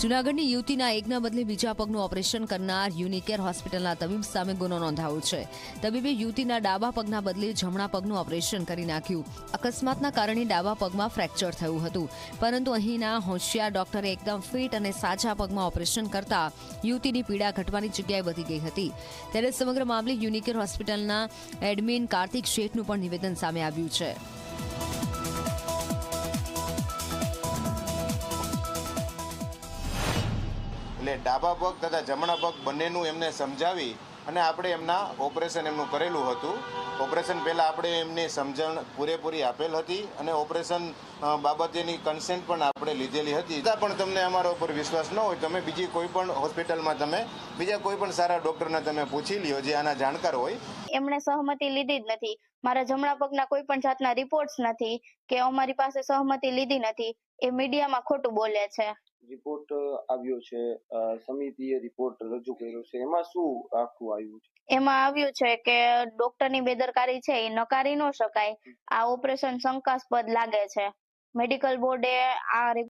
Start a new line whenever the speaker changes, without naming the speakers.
જૂનાગઢની યુવતીના એકના બદલે બીજા પગનું ઓપરેશન કરનાર યુનિકેર હોસ્પિટલના તબીબ સામે ગુનો નોંધાયો છે. તબીબે યુવતીના ડાબા પગના બદલે જમણા પગનું ઓપરેશન કરી નાખ્યું. અકસ્માતના કારણે ડાબા પગમાં ફ્રેક્ચર થયું હતું. પરંતુ અહીંના હોશિયાર ડોક્ટરે એકદમ ફિટ અને સાચા પગમાં ઓપરેશન કરતા યુવતીની પીડા ઘટવાની જગ્યાએ વધી ગઈ હતી. ત્યારે સમગ્ર મામલે યુનિકેર હોસ્પિટલના એડમિન કાર્તિક શેઠનું પણ નિવેદન સામે આવ્યું છે.
એટલે ડાબા પગ તથા જમણા પગ બંનેનું એમને સમજાવી અને આપણે એમના ઓપરેશન એમનું કરેલું હતું. ઓપરેશન પહેલાં આપણે એમને સમજણ પૂરેપૂરી આપેલ હતી અને ઓપરેશન બાબતેની કન્સેન્ટ પણ આપણે લીધેલી હતી. છતાં પણ તમને અમારા ઉપર વિશ્વાસ ન હોય, તમે બીજી કોઈ પણ હોસ્પિટલમાં તમે, બીજા કોઈ પણ સારા ડૉક્ટરને તમે પૂછી લ્યો જે આના જાણકાર હોય.
એમણે સહમતિ લીધી જ નથી. મારા જમણા પગના કોઈ પણ જાતના રિપોર્ટ્સ નથી કે અમારી પાસે સહમતિ લીધી નથી. એ મીડિયામાં ખોટું બોલે છે.
રિપોર્ટ આવ્યો છે અ, સમિતિએ રિપોર્ટ રજૂ કર્યો છે. એમાં શું આખું આવ્યું છે?
એમાં આવ્યું છે કે ડોક્ટરની બેદરકારી છે એ નકારી ન શકાય. આ ઓપરેશન શંકાસ્પદ લાગે છે. મેડિકલ બોર્ડે આ